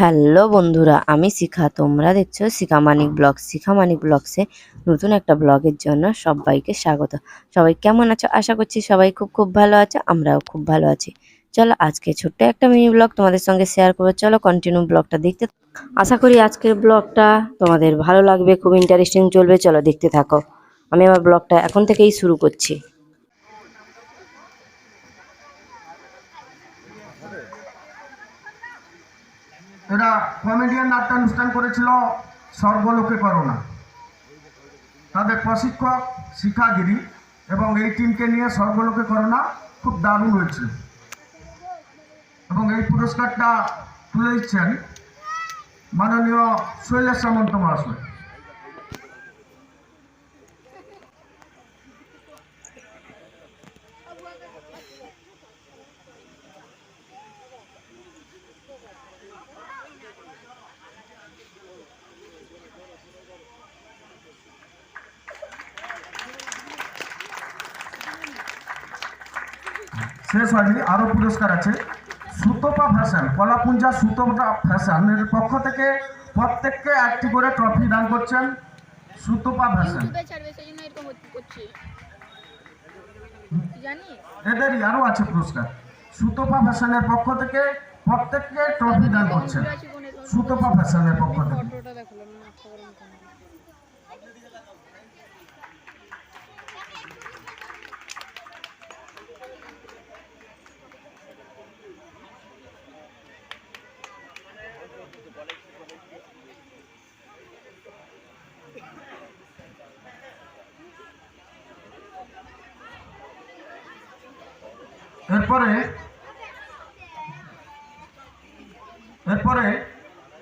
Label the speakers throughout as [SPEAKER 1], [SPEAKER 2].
[SPEAKER 1] Hello বন্ধুরা, আমি শিখা। তোমরা দেখছ শিখা মানিক ব্লগ। শিখা মানিক ব্লগসে নতুন একটা ব্লগের জন্য সবাইকে স্বাগত। সবাই কেমন আছো? আশা করছি সবাই খুব খুব ভালো আছো, আমরাও খুব ভালো আছি। চলো আজকে ছোট্ট একটা মিনি ব্লগ তোমাদের সঙ্গে শেয়ার করব। চলো কন্টিনিউ ব্লগটা দেখতে আশা করি আজকের ব্লগটা তোমাদের ভালো লাগবে, খুব ইন্টারেস্টিং চলবে। চলো দেখতে থাকো। আমি আমার ব্লগটা এখন থেকেই শুরু করছি।
[SPEAKER 2] এরা কমেডিয়ান নাট্যানুষ্ঠান করেছিল স্বর্গলোকে করোনা। তাদের প্রশিক্ষক, শিক্ষাগিরি এবং এই টিমকে নিয়ে স্বর্গলোকে করোনা খুব দারুণ হয়েছিল। এবং এই পুরস্কারটা তুলে দিচ্ছেন মাননীয় শৈলেশ সামন্ত মহাশয়। শেষ হয়নি আরও পুরস্কার আছে। সুতপা ফ্যাশন কলাপুঞ্জা সুতপা ফ্যাশনের পক্ষ থেকে প্রত্যেককে একটি করে ট্রফি দান করছেন সুতপা ফ্যাশন এদেরই আরও আছে পুরস্কার। সুতপা ফ্যাশনের পক্ষ থেকে প্রত্যেককে ট্রফি দান করছেন। সুতপা ফ্যাশনের পক্ষ থেকে। এরপরে এরপরে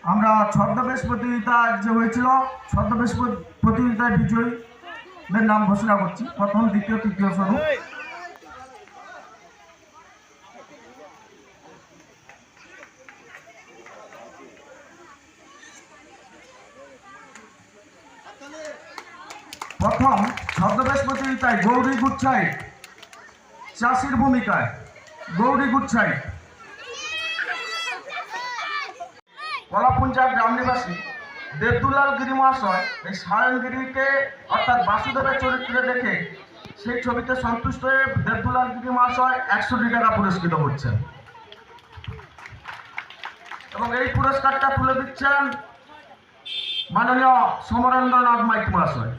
[SPEAKER 2] আমরা ছদ্মবেশ প্রতিযোগিতা যে হয়েছিল ছদ্মবেশ প্র- প্রতিযোগিতায় বিজয়ীদের নাম ঘোষণা করছি, প্রথম, দ্বিতীয়, তৃতীয় স্বরূপ। প্রথম ছদ্মবেশ প্রতিযোগিতায় গৌরী গুচ্ছাই চাষির ভূমিকায়। গৌরী গুচ্ছাই কলাপুঞ্জা গ্রাম নিবাসী দেবদুলাল গিরি মহাশয় এই সায়নগিরিকে অর্থাৎ বাসুদেবের চরিত্রে দেখে সেই ছবিতে সন্তুষ্ট হয়ে দেবদুলাল গিরি মহাশয় একশোটি টাকা পুরস্কৃত হচ্ছেন এবং এই পুরস্কারটা তুলে দিচ্ছেন মাননীয় সমরেন্দ্রনাথ মাইক মহাশয়।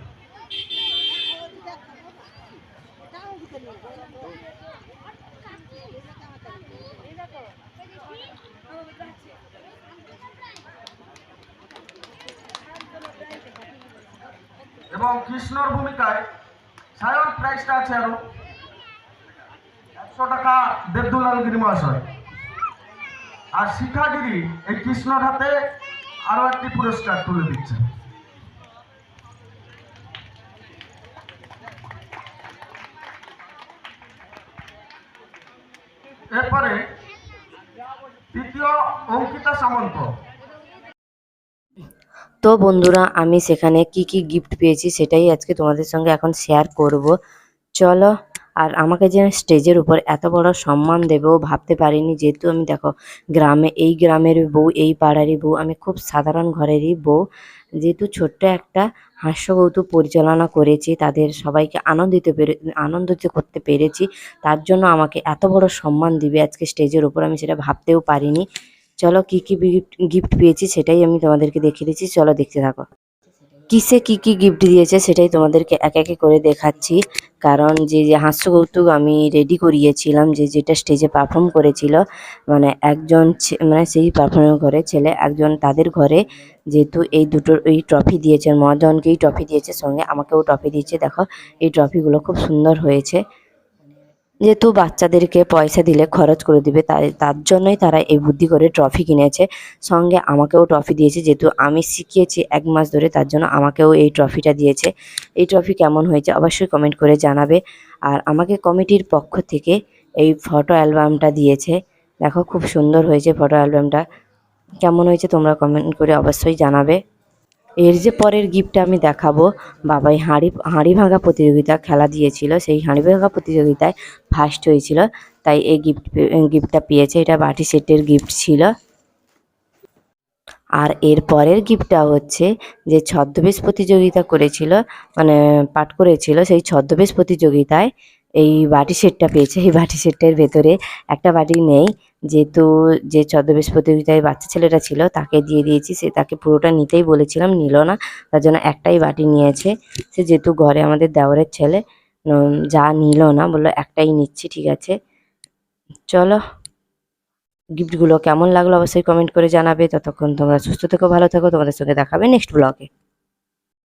[SPEAKER 2] এবং কৃষ্ণর ভূমিকায় সায়ন প্রাইজটা আছে আরও। একশো টাকা দেবদুলাল গিরি মহাশয়। আর শিখাগিরি এই কৃষ্ণর হাতে আরও একটি পুরস্কার তুলে দিচ্ছে। এরপরে তৃতীয় অঙ্কিতা সামন্ত।
[SPEAKER 1] তো বন্ধুরা, আমি সেখানে কি কি গিফট পেয়েছি সেটাই আজকে তোমাদের সঙ্গে এখন শেয়ার করব। চলো, আর আমাকে যে স্টেজের উপর এত বড় সম্মান দেবেও ভাবতে পারিনি। যেহেতু আমি দেখো, গ্রামে, এই গ্রামের বউ, এই পাড়ারই বউ, আমি খুব সাধারণ ঘরেরই বউ। যেহেতু ছোট্ট একটা হাস্যকৌতুক পরিচালনা করেছি, তাদের সবাইকে আনন্দিত পেরে, আনন্দিত করতে পেরেছি, তার জন্য আমাকে এত বড় সম্মান দিবে আজকে স্টেজের উপর, আমি সেটা ভাবতেও পারিনি। চলো কি কি গিফট গিফট পেয়েছি সেটাই আমি তোমাদেরকে দেখিয়ে দিচ্ছি, চলো দেখতে থাকো। কিসে কি কি গিফট দিয়েছে সেটাই তোমাদেরকে এক একে করে দেখাচ্ছি। কারণ যে যে হাস্য কৌতুক আমি রেডি করিয়েছিলাম, যে যেটা স্টেজে পারফর্ম করেছিল মানে একজন মানে সেই পারফর্ম করে ছেলে, একজন তাদের ঘরে যেহেতু এই দুটোর এই ট্রফি দিয়েছে, মহাজনকেই ট্রফি দিয়েছে, সঙ্গে আমাকেও ট্রফি দিয়েছে। দেখো, এই ট্রফিগুলো খুব সুন্দর হয়েছে। যেহেতু বাচ্চাদেরকে পয়সা দিলে খরচ করে দিবে, তাই, তার জন্যই তারা এই বুদ্ধি করে ট্রফি কিনেছে। সঙ্গে আমাকেও ট্রফি দিয়েছে, যেহেতু আমি শিখিয়েছি এক মাস ধরে, তার জন্য আমাকেও এই ট্রফিটা দিয়েছে। এই ট্রফি কেমন হয়েছে অবশ্যই কমেন্ট করে জানাবে। আর আমাকে কমিটির পক্ষ থেকে এই ফটো অ্যালবামটা দিয়েছে। দেখো খুব সুন্দর হয়েছে ফটো অ্যালবামটা। কেমন হয়েছে তোমরা কমেন্ট করে অবশ্যই জানাবে। এর যে পরের গিফটটা আমি দেখাবো বাবাই হাঁড়ি হাঁড়ি ভাঙা প্রতিযোগিতা খেলা দিয়েছিল, সেই হাঁড়ি ভাঙা প্রতিযোগিতায় ফার্স্ট হয়েছিল, তাই এই গিফট গিফটটা পেয়েছে, এটা বাটি সেটের গিফট ছিল। আর এর পরের গিফটটা হচ্ছে যে ছদ্মবেশ প্রতিযোগিতা করেছিল মানে পাঠ করেছিল, সেই ছদ্মবেশ প্রতিযোগিতায় এই বাটি সেটটা পেয়েছে, এই বাটি সেটটার ভেতরে একটা বাটি নেই যেহেতু যে ছদ্মবেশ প্রতিযোগিতায় বাচ্চা ছেলেটা ছিল, তাকে দিয়ে দিয়েছি। সে তাকে পুরোটা নিতেই বলেছিলাম, নিল না। তার জন্য একটাই বাটি নিয়েছে। সে যেহেতু ঘরে আমাদের দেওয়ারের ছেলে যা নিল না, বলল একটাই নিচ্ছি, ঠিক আছে। চলো। গিফটগুলো কেমন লাগল অবশ্যই কমেন্ট করে জানাবে। ততক্ষণ তোমরা সুস্থ থেকো, ভালো থাকো। তোমাদের সঙ্গে দেখাবে নেক্সট ব্লগে।